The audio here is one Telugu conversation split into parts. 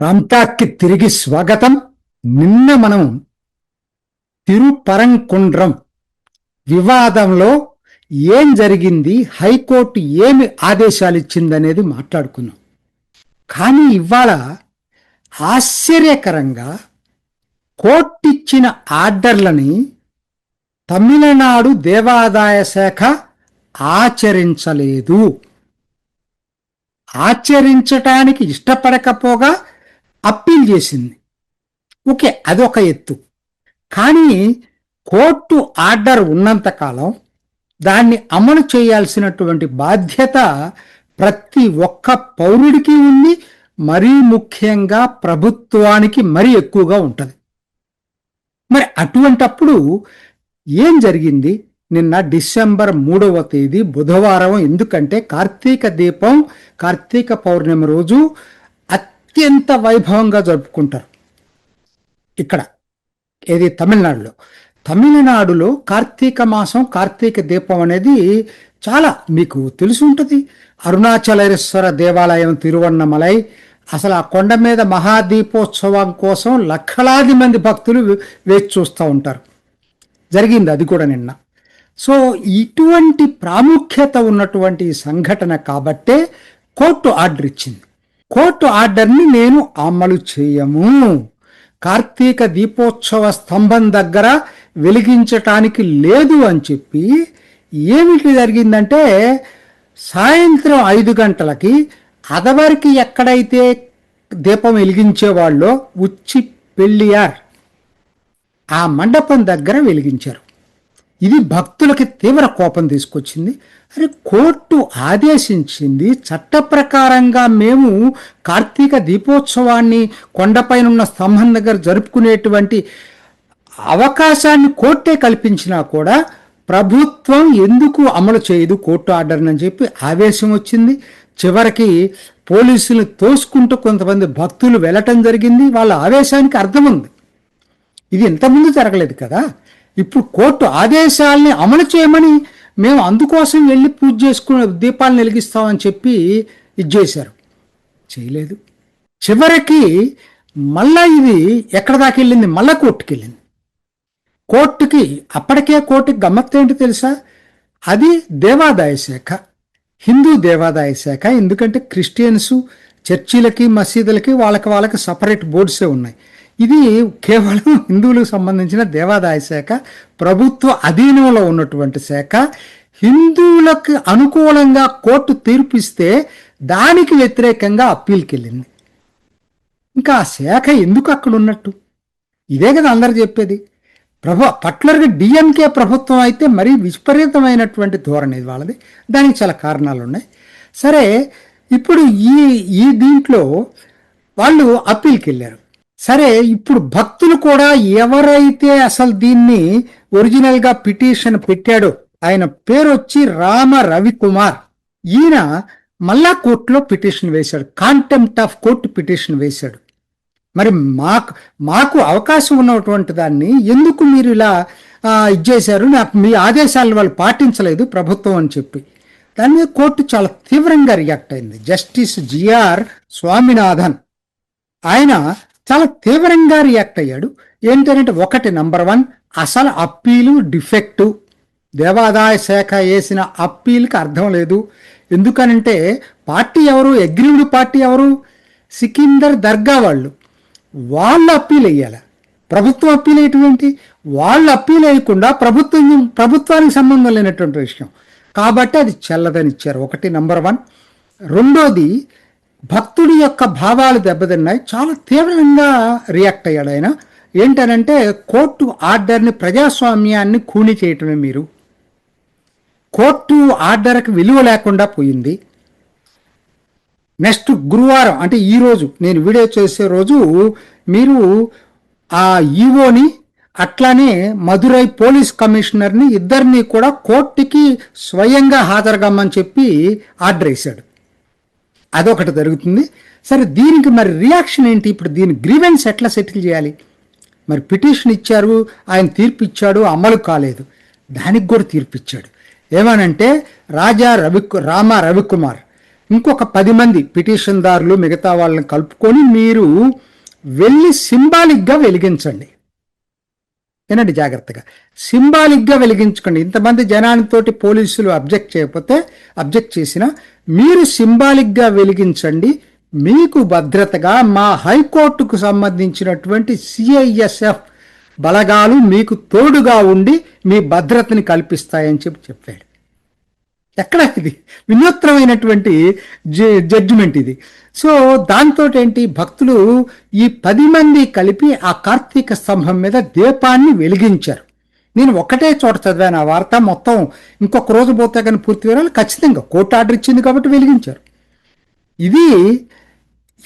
రామ్టాక్కి తిరిగి స్వాగతం. నిన్న మనం తిరుపరంకుండ్రం వివాదంలో ఏం జరిగింది హైకోర్టు ఏమి ఆదేశాలు ఇచ్చిందనేది మాట్లాడుకున్నాం. కానీ ఇవాళ ఆశ్చర్యకరంగా కోర్టు ఇచ్చిన ఆర్డర్లని తమిళనాడు దేవాదాయ శాఖ ఆచరించలేదు. ఆచరించటానికి ఇష్టపడకపోగా అప్పీల్ చేసింది. ఓకే అదొక ఎత్తు. కానీ కోర్టు ఆర్డర్ ఉన్నంతకాలం దాన్ని అమలు చేయాల్సినటువంటి బాధ్యత ప్రతి ఒక్క పౌరుడికి ఉంది. మరీ ముఖ్యంగా ప్రభుత్వానికి మరీ ఎక్కువగా ఉంటుంది. మరి అటువంటప్పుడు ఏం జరిగింది? నిన్న డిసెంబర్ మూడవ తేదీ బుధవారం ఎందుకంటే కార్తీక దీపం కార్తీక పౌర్ణమి రోజు అత్యంత వైభవంగా జరుపుకుంటారు. ఇక్కడ ఏది తమిళనాడులో. తమిళనాడులో కార్తీక మాసం కార్తీక దీపం అనేది చాలా మీకు తెలిసి ఉంటుంది. అరుణాచలేశ్వర దేవాలయం తిరువన్నమలై అసలు ఆ కొండ మీద మహాదీపోత్సవం కోసం లక్షలాది మంది భక్తులు వేచి చూస్తూ ఉంటారు. జరిగింది అది కూడా నిన్న. సో ఇటువంటి ప్రాముఖ్యత ఉన్నటువంటి సంఘటన కాబట్టే కోర్టు ఆర్డర్ ఇచ్చింది. కోర్టు ఆర్డర్ని నేను అమలు చేయము. కార్తీక దీపోత్సవ స్తంభం దగ్గర వెలిగించటానికి లేదు అని చెప్పి ఏమిటి జరిగిందంటే సాయంత్రం ఐదు గంటలకి అదవరికి ఎక్కడైతే దీపం వెలిగించేవాళ్ళో ఉచ్చి పెళ్ళియార్ ఆ మండపం దగ్గర వెలిగించారు. ఇది భక్తులకి తీవ్ర కోపం తీసుకొచ్చింది. అరే కోర్టు ఆదేశించింది చట్ట ప్రకారంగా మేము కార్తీక దీపోత్సవాన్ని కొండపైన ఉన్న స్తంభం దగ్గర జరుపుకునేటువంటి అవకాశాన్ని కోర్టే కల్పించినా కూడా ప్రభుత్వం ఎందుకు అమలు చేయదు కోర్టు ఆర్డర్ అని చెప్పి ఆవేశం వచ్చింది. చివరికి పోలీసులు తోసుకుంటూ కొంతమంది భక్తులు వెళ్ళటం జరిగింది. వాళ్ళ ఆవేశానికి అర్థం ఉంది. ఇది ఇంతకుముందు జరగలేదు కదా. ఇప్పుడు కోర్టు ఆదేశాలని అమలు చేయమని మేము అందుకోసం వెళ్ళి పూజ చేసుకునే దీపాలను వెలిగిస్తామని చెప్పి ఇది చేశారు. చేయలేదు. చివరికి మళ్ళా ఇది ఎక్కడ దాకా వెళ్ళింది? మళ్ళా కోర్టుకి వెళ్ళింది. కోర్టుకి అప్పటికే కోర్టుకి గమ్మత్తు ఏంటి తెలుసా? అది దేవాదాయ శాఖ. హిందూ దేవాదాయ శాఖ. ఎందుకంటే క్రిస్టియన్స్ చర్చిలకి మసీదులకి వాళ్ళకి వాళ్ళకి సపరేట్ బోర్డ్సే ఉన్నాయి. ఇది కేవలం హిందువులకు సంబంధించిన దేవాదాయ శాఖ ప్రభుత్వ అధీనంలో ఉన్నటువంటి శాఖ. హిందువులకు అనుకూలంగా కోర్టు తీర్పిస్తే దానికి వ్యతిరేకంగా అప్పీల్కి వెళ్ళింది ఇంకా ఆ శాఖ ఎందుకు అక్కడ ఉన్నట్టు? ఇదే కదా అందరు చెప్పేది. ప్రభు పట్లర్గా డిఎంకే ప్రభుత్వం అయితే మరీ విపరీతమైనటువంటి ధోరణి ఇది వాళ్ళది. దానికి చాలా కారణాలు ఉన్నాయి. సరే ఇప్పుడు ఈ ఈ దీంట్లో వాళ్ళు అప్పీల్కి వెళ్ళారు సరే ఇప్పుడు భక్తులు కూడా ఎవరైతే అసలు దీన్ని ఒరిజినల్గా పిటిషన్ పెట్టాడో ఆయన పేరు వచ్చి రామ రవికుమార్ ఈయన మళ్ళా కోర్టులో పిటిషన్ వేశాడు కాంటెంప్ట్ ఆఫ్ కోర్టు పిటిషన్ వేశాడు. మరి మాకు మాకు అవకాశం ఉన్నటువంటి దాన్ని ఎందుకు మీరు ఇలా ఇచ్చేశారు? ఇది చేశారు నాకు మీ ఆదేశాలను వాళ్ళు పాటించలేదు ప్రభుత్వం అని చెప్పి. దాని మీద కోర్టు చాలా తీవ్రంగా రియాక్ట్ అయింది. జస్టిస్ జిఆర్ స్వామినాథన్ ఆయన చాలా తీవ్రంగా రియాక్ట్ అయ్యాడు. ఏంటంటే ఒకటి నంబర్ వన్ అసలు అప్పీలు డిఫెక్టు దేవాదాయ శాఖ వేసిన అప్పీల్కి అర్థం లేదు. ఎందుకనంటే పార్టీ ఎవరు? అగ్రీవ్డ్ పార్టీ ఎవరు? సికిందర్ దర్గా వాళ్ళు. వాళ్ళు అప్పీల్ వేయాలి. ప్రభుత్వం అప్పీల్ ఏంటి? వాళ్ళు అప్పీల్ వేయకుండా ప్రభుత్వం ప్రభుత్వానికి సంబంధం లేనటువంటి విషయం. కాబట్టి అది చెల్లదని ఇచ్చారు. ఒకటి నంబర్ వన్ రెండోది భక్తుడి యొక్క భావాలు దెబ్బతిన్నాయి. చాలా తీవ్రంగా రియాక్ట్ అయ్యాడు ఆయన. ఏంటనంటే కోర్టు ఆర్డర్ని ప్రజాస్వామ్యాన్ని కూని చేయటమే మీరు. కోర్టు ఆర్డర్కి విలువ లేకుండా పోయింది. నెక్స్ట్ గురువారం అంటే ఈరోజు నేను వీడియో చేసే రోజు మీరు ఆ ఈవోని అట్లానే మదురై పోలీస్ కమిషనర్ని ఇద్దరిని కూడా కోర్టుకి స్వయంగా హాజరుగమ్మని చెప్పి ఆర్డర్ వేశాడు. అదొకటి జరుగుతుంది. సరే దీనికి మరి రియాక్షన్ ఏంటి? ఇప్పుడు దీని గ్రీవెన్స్ ఎట్లా సెటిల్ చేయాలి? మరి పిటిషన్ ఇచ్చారు ఆయన తీర్పు ఇచ్చాడు అమలు కాలేదు. దానికి కూడా తీర్పు ఇచ్చాడు. ఏమనంటే రాజా రవి రామ రవికుమార్ ఇంకొక పది మంది పిటిషన్దారులు మిగతా వాళ్ళని కలుపుకొని మీరు వెళ్ళి సింబాలిక్గా వెలిగించండి. వినండి జాగ్రత్తగా. సింబాలిక్గా వెలిగించుకోండి. ఇంతమంది జనానితోటి పోలీసులు అబ్జెక్ట్ చేయకపోతే అబ్జెక్ట్ చేసినా మీరు సింబాలిక్గా వెలిగించండి. మీకు భద్రతగా మా హైకోర్టుకు సంబంధించినటువంటి సిఐఎస్ఎఫ్ బలగాలు మీకు తోడుగా ఉండి మీ భద్రతని కల్పిస్తాయని చెప్పి చెప్పాడు. ఎక్కడ ఇది? వినూత్నమైనటువంటి జడ్జిమెంట్ ఇది. సో దాంతో ఏంటి భక్తులు ఈ పది మంది కలిపి ఆ కార్తీక స్తంభం మీద దీపాన్ని వెలిగించారు. నేను ఒకటే చోట చదివాను. ఆ వార్త మొత్తం ఇంకొక రోజు పోతే కానీ పూర్తి వివరాలు ఖచ్చితంగా కోర్టు ఆర్డర్ ఇచ్చింది కాబట్టి వెలిగించారు. ఇది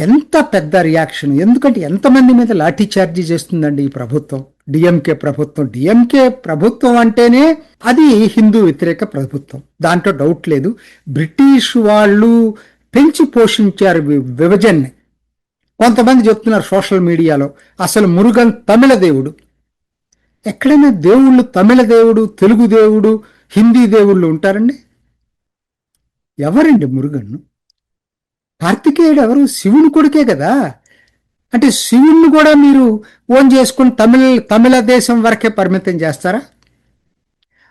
ఎంత పెద్ద రియాక్షన్ ఎందుకంటే ఎంతమంది మీద లాఠీ చార్జీ చేస్తుందండి ఈ ప్రభుత్వం. డిఎంకే ప్రభుత్వం. డిఎంకే ప్రభుత్వం అంటేనే అది హిందూ వ్యతిరేక ప్రభుత్వం. దాంట్లో డౌట్ లేదు. బ్రిటిష్ వాళ్ళు పెంచి పోషించారు విభజన్ని. కొంతమంది చెప్తున్నారు సోషల్ మీడియాలో అసలు మురుగన్ తమిళ దేవుడు. ఎక్కడైనా దేవుళ్ళు తమిళ దేవుడు తెలుగు దేవుడు హిందీ దేవుళ్ళు ఉంటారండి? ఎవరండి మురుగన్ను? కార్తికేయుడు ఎవరు? శివుని కొడుకే కదా. అంటే శివుణ్ణి కూడా మీరు ఓన్ చేసుకుని తమిళ తమిళ దేశం వరకే పరిమితం చేస్తారా?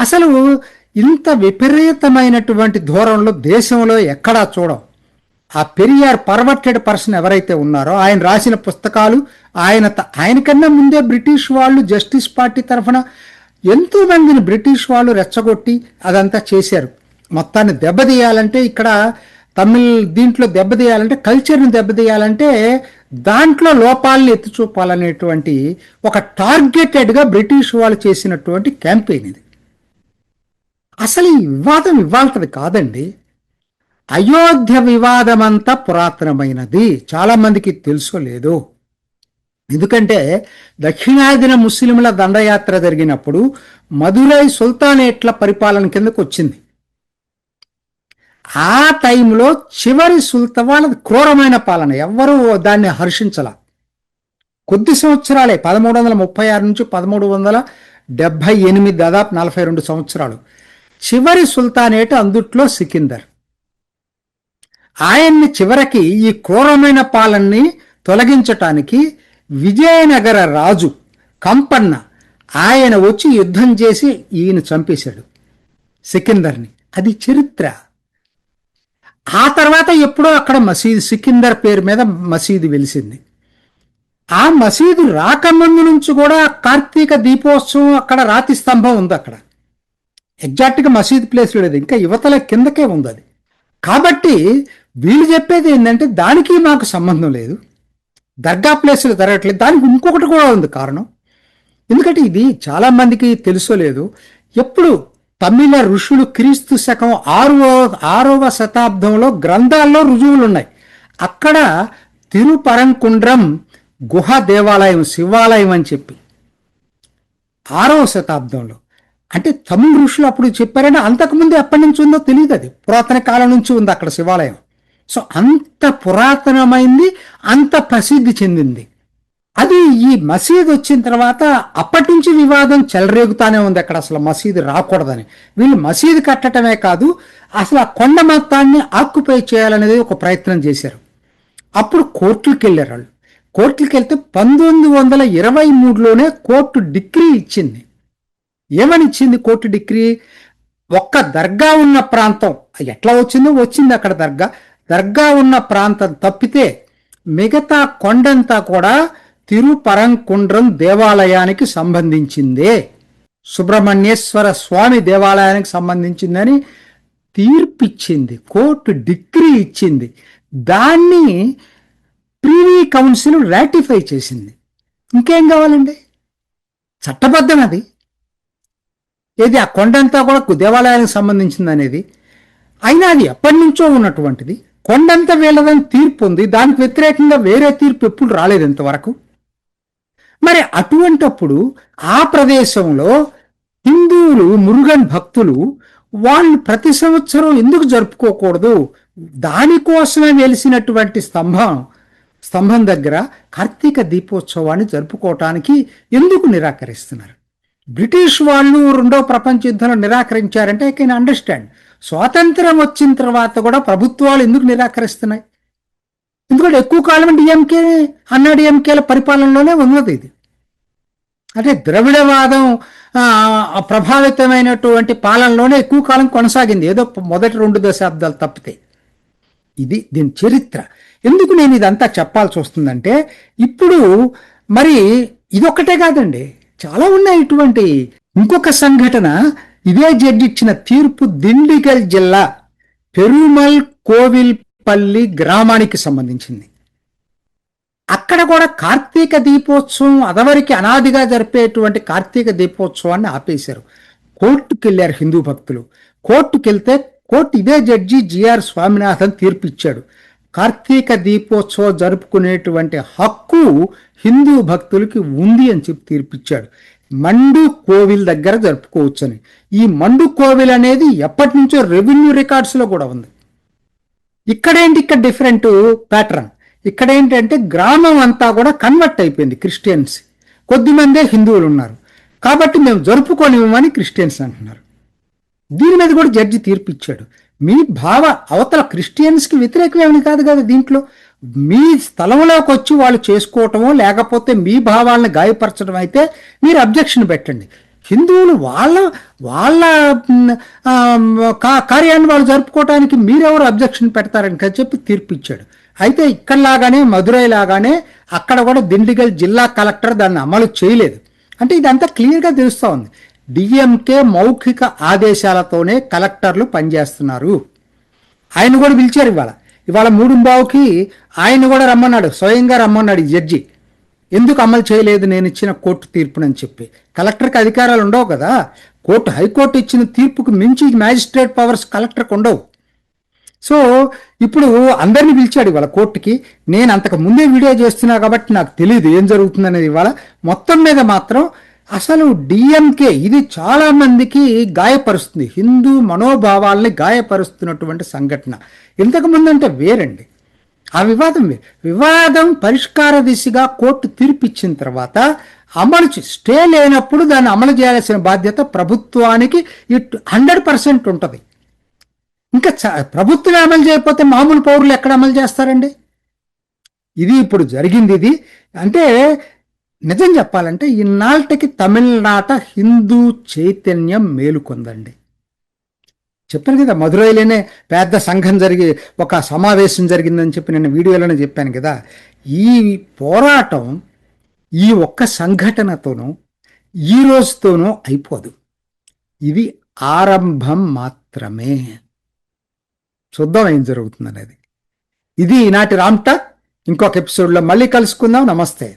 అసలు ఇంత విపరీతమైనటువంటి దూరంలో దేశంలో ఎక్కడా చూడం. ఆ పెరియార్ పర్వర్టెడ్ పర్సన్ ఎవరైతే ఉన్నారో ఆయన రాసిన పుస్తకాలు ఆయన త- ఆయనకన్నా ముందే బ్రిటిష్ వాళ్ళు జస్టిస్ పార్టీ తరఫున ఎంతో మందిని బ్రిటిష్ వాళ్ళు రెచ్చగొట్టి అదంతా చేశారు. మొత్తాన్ని దెబ్బతీయాలంటే ఇక్కడ తమిళ్ దీంట్లో దెబ్బతీయాలంటే కల్చర్ని దెబ్బతీయాలంటే దాంట్లో లోపాలను ఎత్తి చూపాలనేటువంటి ఒక టార్గెటెడ్గా బ్రిటిష్ వాళ్ళు చేసినటువంటి క్యాంపెయిన్ ఇది. అసలు ఈ వివాదం ఇవ్వాల్సింది కాదండి. అయోధ్య వివాదమంతా పురాతనమైనది. చాలా మందికి తెలుసో ఎందుకంటే దక్షిణాదిన ముస్లింల దండయాత్ర జరిగినప్పుడు మధురై సుల్తానేట్ల పరిపాలన కిందకు వచ్చింది. ఆ టైంలో చివరి సుల్తా వాళ్ళది క్రూరమైన పాలన. ఎవ్వరూ దాన్ని హర్షించాల. కొద్ది సంవత్సరాలే పదమూడు వందల ముప్పై ఆరు నుంచి పదమూడు వందల డెబ్భై ఎనిమిది దాదాపు నలభై రెండు సంవత్సరాలు. చివరి సుల్తానేట్ అందుట్లో సికిందర్. ఆయన్ని చివరికి ఈ క్రూరమైన పాలనని తొలగించటానికి విజయనగర రాజు కంపన్న ఆయన వచ్చి యుద్ధం చేసి ఈయన చంపేశాడు సికిందర్ని. అది చరిత్ర. ఆ తర్వాత ఎప్పుడో అక్కడ మసీదు సికిందర్ పేరు మీద మసీదు వెలిసింది. ఆ మసీదు రాకముందు నుంచి కూడా కార్తీక దీపోత్సవం అక్కడ రాతి స్తంభం ఉంది అక్కడ. ఎగ్జాక్ట్గా మసీదు ప్లేస్ లేదు. ఇంకా యువతల కిందకే ఉంది అది. కాబట్టి వీళ్ళు చెప్పేది ఏంటంటే దానికి మాకు సంబంధం లేదు. దర్గా ప్లేసులు జరగట్లేదు. దానికి ఇంకొకటి కూడా ఉంది కారణం. ఎందుకంటే ఇది చాలా మందికి తెలుసో లేదు ఎప్పుడు తమిళ ఋషులు క్రీస్తు శకం ఆరో ఆరవ శతాబ్దంలో గ్రంథాల్లో రుజువులు ఉన్నాయి. అక్కడ తిరుపరంకుండ్రం గుహ దేవాలయం శివాలయం అని చెప్పి. ఆరవ శతాబ్దంలో. అంటే తమిళ ఋషులు అప్పుడు చెప్పారంటే అంతకుముందు ఎప్పటి నుంచి ఉందో తెలియదు అది. పురాతన కాలం నుంచి ఉంది అక్కడ శివాలయం. సో అంత పురాతనమైంది అంత ప్రసిద్ధి చెందింది. అది ఈ మసీద్ వచ్చిన తర్వాత అప్పటి నుంచి వివాదం చెలరేగుతానే ఉంది అక్కడ. అసలు మసీదు రాకూడదని. వీళ్ళు మసీదు కట్టడమే కాదు అసలు ఆ కొండ మొత్తాన్ని ఆక్యుపై చేయాలనేది ఒక ప్రయత్నం చేశారు. అప్పుడు కోర్టులకు వెళ్ళారు వాళ్ళు. కోర్టులకు వెళ్తే పంతొమ్మిది వందల ఇరవై మూడులోనే కోర్టు డిగ్రీ ఇచ్చింది. ఏమని ఇచ్చింది కోర్టు డిగ్రీ? ఒక్క దర్గా ఉన్న ప్రాంతం. ఎట్లా వచ్చిందో వచ్చింది అక్కడ దర్గా. దర్గా ఉన్న ప్రాంతం తప్పితే మిగతా కొండంతా కూడా తిరుపరంకుండ్రం దేవాలయానికి సంబంధించిందే. సుబ్రహ్మణ్యేశ్వర స్వామి దేవాలయానికి సంబంధించిందని తీర్పిచ్చింది కోర్టు డిగ్రీ ఇచ్చింది. దాన్ని ప్రీవీ కౌన్సిల్ రాటిఫై చేసింది. ఇంకేం కావాలండి? చట్టబద్ధం అది ఏది ఆ కొండంతా కూడా దేవాలయానికి సంబంధించింది అనేది అయినా అది ఎప్పటి నుంచో ఉన్నటువంటిది. కొండంత వీళ్ళదని తీర్పు ఉంది. దానికి వ్యతిరేకంగా వేరే తీర్పు ఎప్పుడు రాలేదు ఇంతవరకు. మరి అటువంటప్పుడు ఆ ప్రదేశంలో హిందువులు మురుగన్ భక్తులు వాళ్ళు ప్రతి సంవత్సరం ఎందుకు జరుపుకోకూడదు? దానికోసమే వెలిసినటువంటి స్తంభం స్తంభం దగ్గర కార్తీక దీపోత్సవాన్ని జరుపుకోవటానికి ఎందుకు నిరాకరిస్తున్నారు? బ్రిటిష్ వాళ్ళు రెండో ప్రపంచ యుద్ధంలో నిరాకరించారంటే ఐ కెన్ అండర్స్టాండ్. స్వాతంత్రం వచ్చిన తర్వాత కూడా ప్రభుత్వాలు ఎందుకు నిరాకరిస్తున్నాయి? ఎందుకంటే ఎక్కువ కాలం డిఎంకే అన్నా డిఎంకేల పరిపాలనలోనే ఉన్నది ఇది. అంటే ద్రవిడవాదం ప్రభావితమైనటువంటి పాలనలోనే ఎక్కువ కాలం కొనసాగింది. ఏదో మొదటి రెండు దశాబ్దాలు తప్పితే. ఇది దీని చరిత్ర. ఎందుకు నేను ఇదంతా చెప్పాల్సి వస్తుందంటే ఇప్పుడు మరి ఇదొక్కటే కాదండి. చాలా ఉన్నాయి ఇటువంటి ఇంకొక సంఘటన. ఇదే జడ్జి ఇచ్చిన తీర్పు దిండిగల్ జిల్లా పెరుమల్ కోవిల్పల్లి గ్రామానికి సంబంధించింది. అక్కడ కూడా కార్తీక దీపోత్సవం అదవరికి అనాదిగా జరిపేటువంటి కార్తీక దీపోత్సవాన్ని ఆపేశారు. కోర్టుకు వెళ్ళారు హిందూ భక్తులు. కోర్టుకు వెళ్తే కోర్టు ఇదే జడ్జి జిఆర్ స్వామినాథన్ తీర్పు ఇచ్చాడు కార్తీక దీపోత్సవం జరుపుకునేటువంటి హక్కు హిందూ భక్తులకి ఉంది అని చెప్పి తీర్పిచ్చాడు. మండు కోవిల్ దగ్గర జరుపుకోవచ్చని. ఈ మండు కోవిల్ అనేది ఎప్పటి నుంచో రెవెన్యూ రికార్డ్స్లో కూడా ఉంది. ఇక్కడేంటి ఇక్కడ డిఫరెంట్ ప్యాటర్న్? ఇక్కడ ఏంటంటే గ్రామం అంతా కూడా కన్వర్ట్ అయిపోయింది క్రిస్టియన్స్. కొద్దిమందే హిందువులు ఉన్నారు. కాబట్టి మేము జరుపుకోనివ్వమని క్రిస్టియన్స్ అంటున్నారు. దీని మీద కూడా జడ్జి తీర్పు ఇచ్చాడు. మీ భావ అవతల క్రిస్టియన్స్కి వ్యతిరేకమేమని కాదు కదా దీంట్లో? మీ స్థలంలోకి వచ్చి వాళ్ళు చేసుకోవటమో లేకపోతే మీ భావాలను గాయపరచడం అయితే మీరు అబ్జెక్షన్ పెట్టండి. హిందువులు వాళ్ళ వాళ్ళ కార్యాన్ని వాళ్ళు జరుపుకోవటానికి మీరెవరు అబ్జెక్షన్ పెడతారని చెప్పి తీర్పు ఇచ్చాడు అయితే ఇక్కడలాగానే మదురై లాగానే అక్కడ కూడా దిండిగల్ జిల్లా కలెక్టర్ దాన్ని అమలు చేయలేదు. అంటే ఇదంతా క్లియర్గా తెలుస్తూ ఉంది. డిఎంకే మౌఖిక ఆదేశాలతోనే కలెక్టర్లు పనిచేస్తున్నారు. ఆయన కూడా పిలిచారు ఇవాళ. ఇవాళ మూడు బావుకి ఆయన కూడా రమ్మన్నాడు స్వయంగా రమ్మన్నాడు ఈ జడ్జి. ఎందుకు అమలు చేయలేదు నేను ఇచ్చిన కోర్టు తీర్పునని చెప్పి. కలెక్టర్కి అధికారాలు ఉండవు కదా. కోర్టు హైకోర్టు ఇచ్చిన తీర్పుకు మించి మ్యాజిస్ట్రేట్ పవర్స్ కలెక్టర్కి ఉండవు. సో ఇప్పుడు అందరిని పిలిచాడు ఇవాళ కోర్టుకి. నేను అంతకు ముందే వీడియో చేస్తున్నా కాబట్టి నాకు తెలియదు ఏం జరుగుతుందనేది ఇవాళ. మొత్తం మీద మాత్రం అసలు డిఎంకే ఇది చాలా మందికి గాయపరుస్తుంది. హిందూ మనోభావాల్ని గాయపరుస్తున్నటువంటి సంఘటన. ఇంతకు ముందు అంటే వేరండి. ఆ వివాదం వేరు. వివాదం పరిష్కార దిశగా కోర్టు తీర్పిచ్చిన తర్వాత అమలు స్టే లేనప్పుడు దాన్ని అమలు చేయాల్సిన బాధ్యత ప్రభుత్వానికి ఇట్ హండ్రెడ్ పర్సెంట్ ఉంటుంది. ఇంకా చ- ప్రభుత్వం అమలు చేయకపోతే మామూలు పౌరులు ఎక్కడ అమలు చేస్తారండి? ఇది ఇప్పుడు జరిగింది ఇది. అంటే నిజం చెప్పాలంటే ఇన్నాళ్ళకి తమిళనాట హిందూ చైతన్యం మేలుకొందండి. చెప్పాను కదా మధురైలోనే పెద్ద సంఘం జరిగి ఒక సమావేశం జరిగిందని చెప్పి నేను వీడియోలోనే చెప్పాను కదా. ఈ పోరాటం ఈ ఒక్క సంఘటనతోనూ ఈ రోజుతోనూ అయిపోదు. ఇది ఆరంభం మాత్రమే. చూద్దాం ఏం జరుగుతుంది అనేది ఇది ఈనాటి రామ్టాక్ ఇంకొక ఎపిసోడ్లో మళ్ళీ కలుసుకుందాం. నమస్తే.